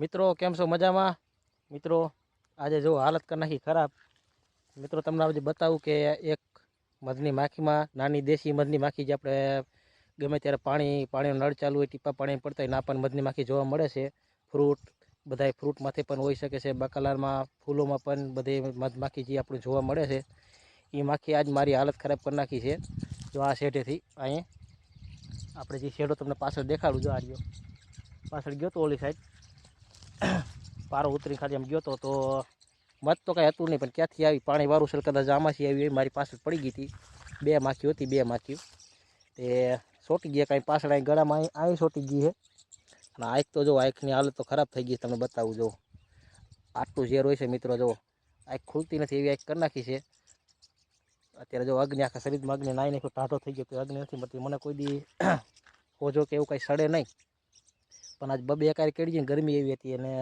મિત્રો, કેમ છો? મજામાં? મિત્રો, આજે જો હાલત કરી નાખી ખરાબ. મિત્રો, તમને આજે બતાવું કે એક મધની માખીમાં, નાની દેશી મધની માખી જે આપણે ગમે ત્યારે પાણી, પાણીનો નળ ચાલુ હોય, ટીપા પાણી પડતા હોય, ના પણ મધની માખી જોવા મળે છે. ફ્રૂટ, બધાય ફ્રૂટમાંથી પણ હોઈ શકે છે. બકાલારમાં, ફૂલોમાં પણ બધી મધમાખી જે આપણે જોવા મળે છે. એ માખી આજ મારી હાલત ખરાબ કરી નાખી છે. જો આ શેઢેથી અહીં આપણે જે શેડો તમને પાછળ દેખાડું, જો આ રહ્યો. પાછળ ગયો તો ઓલી સાઈડ પારો ઉતરી ખાલી આમ ગયો તો મત તો કાંઈ હતું નહીં પણ ક્યાંથી આવી? પાણી વારું છે કદાચ આમાંથી આવી મારી પાછળ પડી ગઈ હતી. બે માખી હતી બે માખી તે સોટી ગયા કાંઈ પાછળ અહીં ગળામાં અહીં અહીં સોટી ગઈ છે. અને આંખ તો જો આંખની હાલત તો ખરાબ થઈ ગઈ છે, તમને બતાવું જો. આટલું ઝેર હોય છે મિત્રો જો. આંખ ખુલતી નથી એવી આંખ કરી નાખી છે. અત્યારે જો અગ્નિ આખા શરીરમાં અગ્નિ નાઈ નાખ્યો ટાઢો થઈ ગયો કે અગ્નિ નથી મળતી. મને કોઈ દી હોજો કે એવું કાંઈ સડે નહીં. પણ આજ બબે એકારે કેડી ગઈ ગરમી એવી હતી અને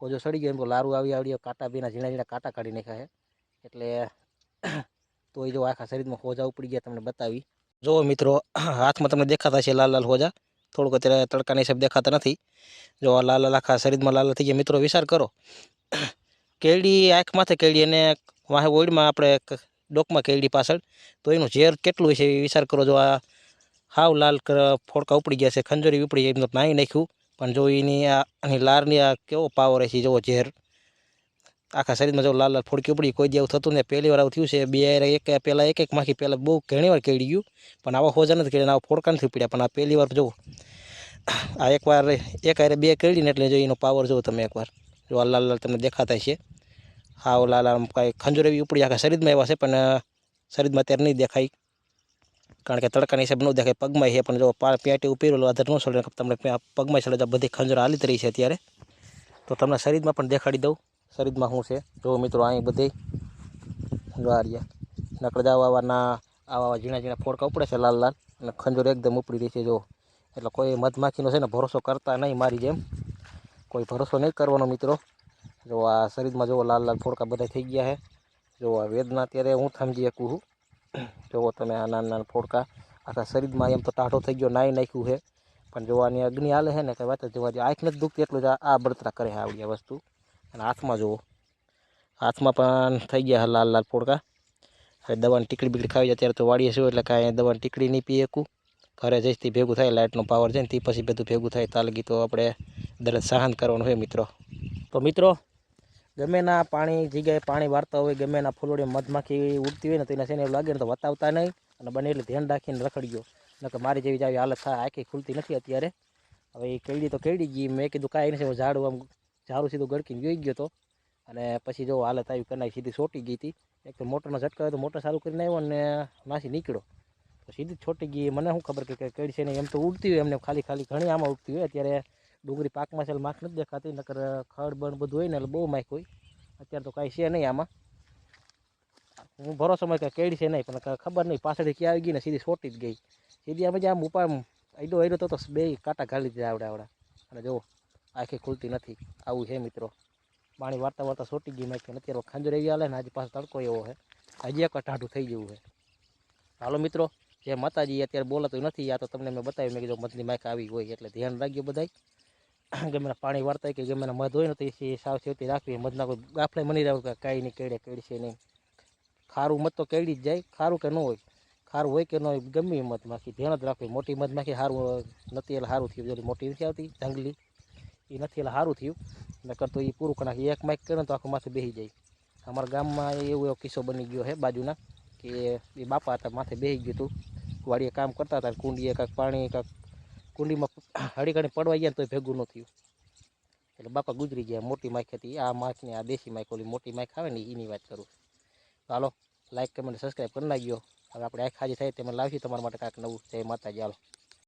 હોજો સડી ગયો એમ તો લારું આવી આવડી કાંટા બીના ઝીણા ઝીણા કાંટા કાઢી નાખ્યા છે. એટલે તો એ જો આખા શરીરમાં હોજા ઉપડી ગયા તમને બતાવી. જુઓ મિત્રો, હાથમાં તમને દેખાતા છે લાલ લાલ હોજા. થોડુંક અત્યારે તડકાના હિસાબ દેખાતા નથી. જો આ લાલ લાલ આખા શરીરમાં લાલ થઈ ગયા. મિત્રો, વિચાર કરો. કેળી આંખ માથે કેળી અને વાહે ઓઈડમાં આપણે ડોકમાં કેળી પાછળ, તો એનું ઝેર કેટલું છે એ વિચાર કરો. જો આ હાવ લાલ ફોડકા ઉપડી ગયા છે, ખંજોરી ઉપડી તો નાહી નાખ્યું. પણ જો એની આ આની લારની આ કેવો પાવર છે જોવો ઝેર. આખા શરીરમાં જો લાલ લાલ ફોડકી ઉપડી, કોઈ દેવું થતું ને પહેલી વાર આવું થયું છે, બે એક પહેલાં એક એક માખી પહેલાં બહુ ઘણી વાર કેળી ગયું, પણ આવા હોજા નથી કેળ્યા આવા ફોડકા નથી પીડ્યા પણ આ પહેલી વાર જો, આ એકવાર એક હારે બે કેળી ને એટલે જો એનો પાવર જુઓ તમે એકવાર જો આ લાલ લાલ તમને દેખાતા છે. હા લાલ આમ કાંઈ ખંજુર એવી ઉપડી, આખા શરીરમાં એવા છે, પણ શરીરમાં અત્યારે નહીં દેખાય. કારણ કે તડકાની હિસાબ ન દેખાય, પગમાં છે, પણ જો પેટી ઉપેરેલો આધાર ન સડે તમને પગમાં તો બધી ખંજર હાલી રહી છે અત્યારે. તો તમને શરીરમાં પણ દેખાડી દઉં, શરીરમાં શું છે? જો મિત્રો અહીં બધી રહ્યા નકળ જાવ આવાના આવા આવા ઝીણા ઝીણા ફોડકા ઉપડે છે, લાલ લાલ, અને ખંજર એકદમ ઉપડી રહી છે, જો. એટલે કોઈ મધમાખીનો છે ને ભરોસો કરતા નહીં મારી જેમ. કોઈ ભરોસો નહીં કરવાનો મિત્રો. જો આ શરીરમાં જો લાલ લાલ ફોડકા બધા થઈ ગયા છે. જો આ વેદના અત્યારે હું સમજી શકું છું. જુઓ તમે આ નાના નાના ફોડકા. આખા શરીરમાં એમ તો ટાઢો થઈ ગયો, નાઈ નાખ્યું છે. પણ જોવાની અગ્નિ હાલે છે ને કે વાત જોવા જે આંખ નથી દુખતી એટલું જ આ- બળતરા કરે છે આવડી આ વસ્તુ. અને હાથમાં જુઓ હાથમાં પણ થઈ ગયા લાલ લાલ ફોડકા. હવે દવાની ટીકડી બીકડી ખાવી જાય ત્યારે તો વાળીએ છું એટલે કાંઈ દવાની ટીકડી નહીં પીએ શકું ઘરે જઈશથી ભેગું થાય, લાઇટનો પાવર છે ને, તે પછી બધું ભેગું થાય. તાલગી તો આપણે દરજ સહન કરવાનું હોય મિત્રો. તો મિત્રો ગમે ના પાણી, જગ્યાએ પાણી વાળતા હોય, ગમે ના ફૂલોડી મધમાખી ઉડતી હોય ને તો એને છે એવું લાગે ને તો વતાવતા નહીં અને બને એટલે ધ્યાન રાખીને રખડજો. નકર મારી જેવી જ આવી હાલત થાય, આખી ખુલતી નથી અત્યારે. હવે એ કેળી તો કેળી ગઈ, મેં કીધું કાંઈ નથી હું ઝાડું આમ, ઝાડું સીધું ગળકીને જોઈ ગયો હતો અને પછી જો હાલત આવી, કનાઈ સીધી સોટી ગઈ હતી. એક તો મોટરનો ઝટકો આવ્યો તો મોટર ચાલુ કરીને આવ્યો ને નાસી નીકળ્યો. તો સીધી છોટી ગઈ, મને શું ખબર કે કે કેળી છે ને એમ તો ઉડતી હોય, એમને ખાલી ખાલી ઘણી આમાં ઉડતી હોય અત્યારે. ડુંગળી પાકમાં છે, એટલે માખ નથી દેખાતી, નકર ખડ બણ બધું હોય ને, એટલે બહુ માખ હોય. અત્યારે તો કાંઈ છે નહીં આમાં. હું ભરોસો માં કે કેળી છે નહીં, પણ ખબર નહીં, પાછળથી ક્યાં આવી ગઈ ને સીધી સોટી જ ગઈ. સીધી આમ આમ આમ અડો અડો તો તો બે કાંટા ઘાલી દીધા આવડે આવડા. અને જુઓ, આખી ખુલતી નથી. આવું છે મિત્રો. પાણી વાર્તા વાર્તા સોટી ગઈ મેં અત્યારે ખાંજર એવી આવે ને, આજે પાછો તડકો એવો છે. હજી એક ટાઢું થઈ ગયું છે. હાલો મિત્રો જે માતાજી અત્યારે બોલાતું નથી, આ તો તમને મેં બતાવ્યું, મેં કીધું મધની માઇક આવી હોય, એટલે ધ્યાન રાખજો બધાય. ગમે પાણી વાળતા કે ગમે મધ હોય ને તો એ સાવચેતી રાખવી. મધના કોઈ ગાફલે મની રહ્યું કે કાંઈ નહીં કેડે, કેડશે નહીં. ખારું મધ તો કેળી જ જાય, ખારું કે ન હોય. ખારું હોય કે ન હોય, ગમે એ મધમાખી ધ્યાન જ રાખવી. મોટી મધમાખી સારું નથી એટલે સારું થયું. જો મોટી નથી આવતી? જંગલી. એ નથી એટલે સારું થયું. નકર તો એ પૂરું કરી એક માઇક કરે તો આખું માથે બેસી જાય. અમારા ગામમાં એવો એવો કિસ્સો બની ગયો છે બાજુના, કે એ બાપા હતા, માથે બેસી ગયું હતું. વાડીએ કામ કરતા હતા, કુંડીએ કાંઈક પાણી કાંઈક કુંડીમાં હળીકાણી પડવા ગયા ને તોય ભેગું ન થયું. એટલે બાપા ગુજરી ગયા, મોટી માખ હતી. આ માખની આ દેશી માખ, ઓલી મોટી માખ આવે ને એની વાત કરું તો હાલો લાઈક કમેન્ટ સબસ્ક્રાઈબ કરી નાખ્યો હવે આપણે આ ખાજી થાય તેમાં લાવીશું તમારા માટે કાંઈક નવું. જય માતાજી, હાલો.